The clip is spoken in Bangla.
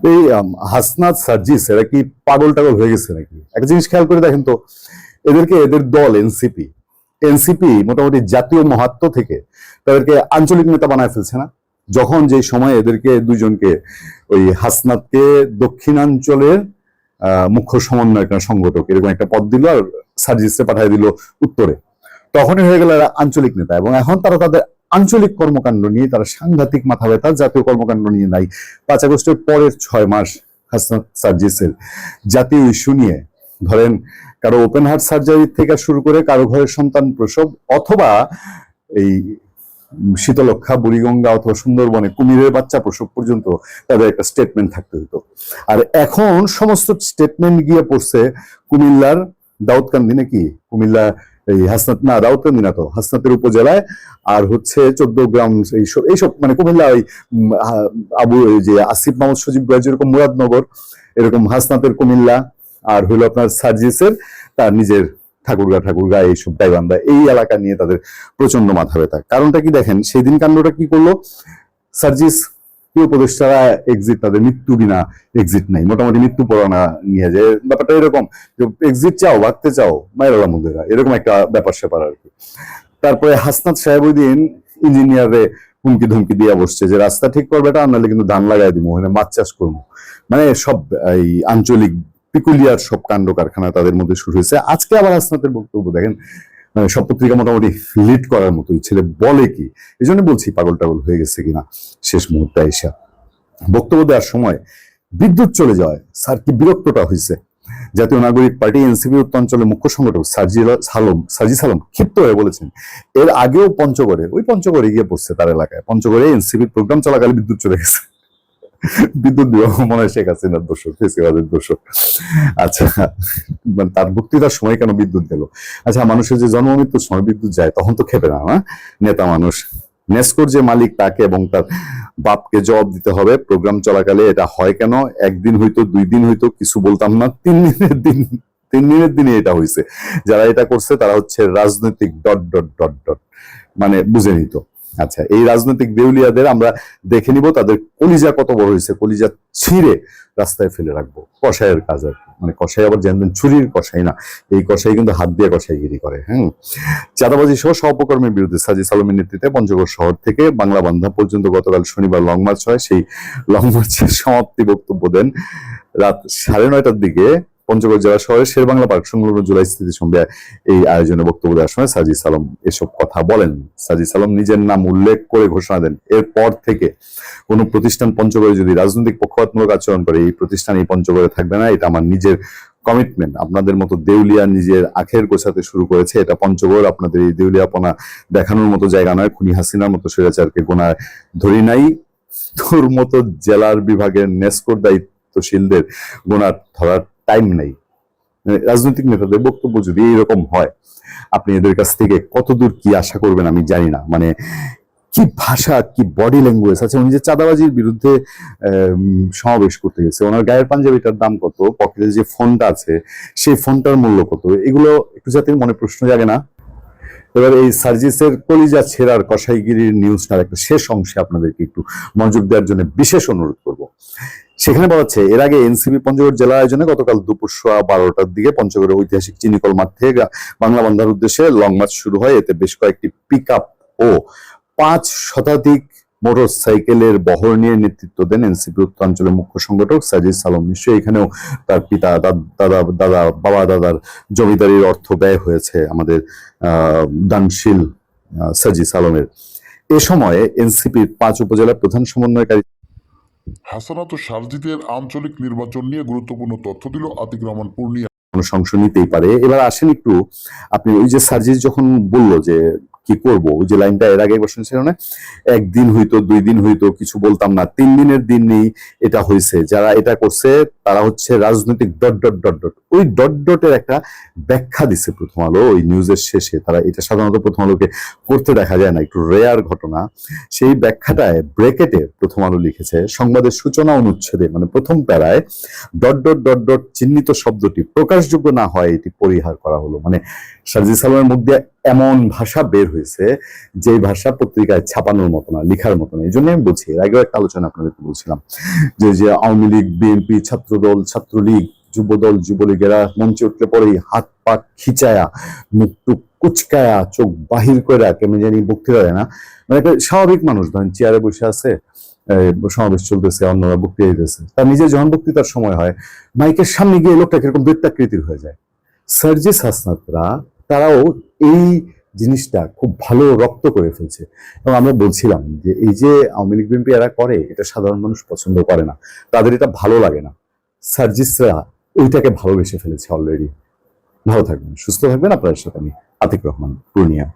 এই হাসনাত সার্জিস এরা কি পাগল টাগল হয়ে গেছে নাকি? একটা জিনিস খেয়াল করে দেখেন তো, এদেরকে এদের দল, এনসিপি এনসিপি মোটামুটি জাতীয় মহাত্ম থেকে তাদেরকে আঞ্চলিক নেতা বানায় ফেলছে না? যখন যে সময় এদেরকে দুজনকে ওই হাসনাতকে দক্ষিণাঞ্চলের মুখ্য সমন্বয়ক সংগঠক, এরকম একটা পদ দিল আর সার্জিসে পাঠিয়ে দিল উত্তরে। তখনই হয়ে গেল আঞ্চলিক নেতা এবং এখন তারা তাদের আঞ্চলিক কর্মকাণ্ড নিয়ে তারা সাংঘাতিক মাথা ব্যথা জাতীয় কর্মকাণ্ড নিয়ে নাই। পাঁচ আগস্টের পরের ছয় মাস সার্জিসের জাতীয় ইস্যু নিয়ে। ধরেন, কারও ওপেন হার্ট সার্জারি থেকে শুরু করে কারও ঘরের সন্তান প্রসব অথবা এই শীতলক্ষা বুড়িগঙ্গা অথবা সুন্দরবনে কুমিরের বাচ্চা প্রসব পর্যন্ত তাদের একটা স্টেটমেন্ট থাকতে হতো। আর এখন সমস্ত স্টেটমেন্ট গিয়ে পড়ছে কুমিল্লার দাউদকান্দি নাকি? কুমিল্লা এই হাসনাত, না না তো, হাসনাতের উপজেলায়। আর হচ্ছে চোদ্দ গ্রাম এইসব এইসব মানে কুমিল্লা ওই আবু যে আসিফ মাহমুদ সজীব ভাই যেরকম মুরাদনগর, এরকম হাসনাতের কুমিল্লা, আর হইল আপনার সার্জিসের, তার নিজের ঠাকুরগা ঠাকুরগা এইসব গাইবান্ধা, এই এলাকা নিয়ে তাদের প্রচণ্ড মাথা ব্যথা কারণটা কি দেখেন সেই দিন কাণ্ডটা কি করল? সার্জিস কি উপদেষ্টারা এক্সিট তাদের মৃত্যু বিনা এক্সিট নাই। মোটামুটি মৃত্যু পড়ানা নিয়ে যায়। ব্যাপারটা এরকম যে এক্সিট চাও ভাগতে চাও, মায়ের মুদেরা এরকম একটা ব্যাপার স্যাপার আর কি। তারপরে হাসনাত সাহেব ওই দিন ইঞ্জিনিয়ারে হুমকি ধুমকি দিয়ে বসছে যে, রাস্তা ঠিক করবে এটা নাহলে কিন্তু ধান লাগাই দিব ওখানে মাছ চাষ করব। মানে সব এই আঞ্চলিক পিকুলিয়ার সব কাণ্ড কারখানা তাদের মধ্যে শুরু হয়েছে। আজকে আবার হাসনাতের বক্তব্য দেখেন সব পত্রিকা মোটামুটি লিড করার মতোই। ছেলে বলে কি? এই জন্য বলছি পাগল টাগল হয়ে গেছে কিনা শেষ মুহূর্তে এসে বক্তব্য দেওয়ার সময় বিদ্যুৎ চলে যাওয়ায় স্যার কি বিরক্তটা হয়েছে জাতীয় নাগরিক পার্টি এনসিপি উত্তরাঞ্চলের মুখ্য সংগঠক সার্জিল সালম সার্জি সালম ক্ষিপ্ত হয়ে বলেছেন, এর আগেও পঞ্চগড়ে ওই পঞ্চগড়ে গিয়ে পড়ছে তার এলাকায়। পঞ্চগড়ে এনসিপির প্রোগ্রাম চলাকালে বিদ্যুৎ চলে গেছে। বিদ্যুৎ বিভাগ মনে হয় শেখ হাসিনার দোষক ফেসিবাদের দোষক আচ্ছা মানে তার বক্তৃতার সময় কেন বিদ্যুৎ গেল? আচ্ছা মানুষের যে জন্ম মৃত্যুর সময় বিদ্যুৎ যায়, তখন তো খেপে না না নেতা মানুষ। নেস্কোর যে মালিক, তাকে এবং তার বাপকে জবাব দিতে হবে। প্রোগ্রাম চলাকালে এটা হয় কেন? একদিন হইতো, দুই দিন হইতো, কিছু বলতাম না। তিন দিনের দিন, তিন দিনের দিনে এটা হয়েছে যারা এটা করছে, তারা হচ্ছে রাজনৈতিক ডট ডট ডট ডট। মানে বুঝে নিত। আচ্ছা এই রাজনৈতিক দেউলিয়াদের আমরা দেখে নিব, তাদের কলিজা কত বড় হয়েছে, কলিজা ছিঁড়ে রাস্তায় ফেলে রাখব। কষাইয়ের কাজ আর। মানে কষাই আবার জানবেন ছুরির কষাই না, এই কষাই কিন্তু হাত দিয়ে কষাইগিরি করে হ্যাঁ চাঁদাবাজি সহ সহপকর্মের বিরুদ্ধে সাজি সালমের নেতৃত্বে পঞ্চগড় শহর থেকে বাংলা বান্ধা পর্যন্ত গতকাল শনিবার লং মার্চ হয়, সেই লং মার্চের সমাপ্তি বক্তব্য দেন। রাত সাড়ে নয়টার দিকে পঞ্চগড় জেলা শহরের শেরবাংলা পার্ক সংলগ্ন জুলাই স্থিতি সন্ধ্যা এই আয়োজনে বক্তব্য দেওয়ার সময় সাজি সালাম এসব কথা বলেন। সাজি সালাম নিজের নাম উল্লেখ করে ঘোষণা দেন। এরপর থেকে কোনো প্রতিষ্ঠান পঞ্চগড়ে যদি রাজনৈতিক পক্ষপাতমূলক আচরণ করে, এই প্রতিষ্ঠান এই পঞ্চগড়ে থাকবে না, এটা আমার নিজের কমিটমেন্ট আপনাদের মতো দেউলিয়া নিজের আখের গোছাতে শুরু করেছে, এটা পঞ্চগড়। আপনাদের এই দেউলিয়াপনা দেখানোর মতো জায়গা নয়, খুনি হাসিনার মতো স্বৈরাচারকে গোনায় ধরি নাই। তোর মতো জেলার বিভাগের নেস্কোর দায়িত্বশীলদের গোনার ধরার টাইম নেই। মানে রাজনৈতিক নেতাদের বক্তব্য যদি এইরকম হয়, আপনি এদের কাছ থেকে কতদূর কি আশা করবেন আমি জানি না। মানে কি ভাষা, কি বডি ল্যাঙ্গুয়েজ আছে? উনি যে চাঁদাবাজির বিরুদ্ধে সমাবেশ করতে গেছে, ওনার গায়ের পাঞ্জাবিটার দাম কত? পকেটে যে ফোনটা আছে, সেই ফোনটার মূল্য কত? এগুলো একটু যাতে মনে প্রশ্ন জাগে না। এবার এই সার্জিসের কলিজা ছেঁড়ার কসাইগিরির নিউজটার একটা শেষ অংশে আপনাদেরকে একটু মনোযোগ দেওয়ার জন্য বিশেষ অনুরোধ করব। সেখানে বলা হচ্ছে, এর আগে এনসিপি পঞ্চগড় জেলা আয়োজনে গতকাল দুপুর সোয়া বারোটার দিকে পঞ্চগড়ের ঐতিহাসিক চিনিকল মাঠ থেকে বাংলা বান্ধার উদ্দেশ্যে লং মার্চ শুরু হয়। এতে বেশ কয়েকটি পিক ও পাঁচ শতাধিক মোটর সাইকেলের বহর নিয়ে নেতৃত্ব দেন এনসিপি উত্তরাঞ্চলের মুখ্য সংগঠক সাজিদ সালম। নিশ্চয়ই এখানেও তার পিতা, দাদ- দাদা বাবা, দাদার জমিদারির অর্থ ব্যয় হয়েছে আমাদের দানশীল সাজিদ সালমের। এ সময়ে এনসিপির পাঁচ উপজেলা প্রধান সমন্বয়কারী হাসানাত ও সারজিদের আঞ্চলিক নির্বাচন নিয়ে গুরুত্বপূর্ণ তথ্য দিল আতিক রহমান পূর্ণিয়া। নিতেই পারে। এবার আসেন একটু, আপনি ওই যে সার্জিস যখন বলল যে কি করব, ওই যে লাইনটা এর আগে বসেন ছিল না একদিন হইতো, দুই দিন হইতো, কিছু বলতাম না, তিন দিনের দিন নেই, এটা হয়েছে যারা এটা করছে, তারা হচ্ছে রাজনৈতিক ডট ডট ডট ডট। ওই ডট ডটের একটা ব্যাখ্যা দিছে প্রথম আলো, ওই নিউজের শেষে। তারা এটা সাধারণত প্রথম আলোকে করতে দেখা যায় না, একটু রেয়ার ঘটনা। সেই ব্যাখ্যাটায় ব্রেকেটে প্রথম আলো লিখেছে, সংবাদের সূচনা অনুচ্ছেদে মানে প্রথম প্যারায় ডট ডট ডট ডট চিহ্নিত শব্দটি প্রকাশযোগ্য না হয় এটি পরিহার করা হলো। মানে সার্জি সালামের মুখ দিয়ে এমন ভাষা বের হয়েছে যে ভাষা পত্রিকায় ছাপানোর মতো না, লেখার মতো না। এই জন্য আমি বলছি, এর আগেও একটা আলোচনা আপনাদেরকে বলছিলাম, যে যে আওয়ামী লীগ, বিএনপি, ছাত্রদল, ছাত্রলীগ যুবদল যুবলীগেরা মঞ্চে উঠলে পরেই হাত পা খিচায়া মুখ টুক কুচকায়া, চোখ বাহির করে কেমন জানি বক্তৃতা দেয় না। মানে একটা স্বাভাবিক মানুষ, ধরেন চেয়ারে বসে আছে সমাবেশ চলতেছে, অন্যরা বক্তৃতা দিতেছে। তার নিজের যখন বক্তৃতার সময় হয়, মাইকের সামনে গিয়ে লোকটা কীরকম দৈত্যাকৃতির হয়ে যায়। সার্জিস হাসনাতরা তারাও এই জিনিসটা খুব ভালো রক্ত করে ফেলছে। এবং আমরা বলছিলাম যে, এই যে আওয়ামী লীগ, বিএনপি এরা করে, এটা সাধারণ মানুষ পছন্দ করে না। তাদের এটা ভালো লাগে না। সার্জিসরা ওইটাকে ভালোবেসে ফেলেছে অলরেডি ভালো থাকবেন সুস্থ থাকবেন। আপনাদের সাথে আমি আতিক রহমান পূর্ণিয়া।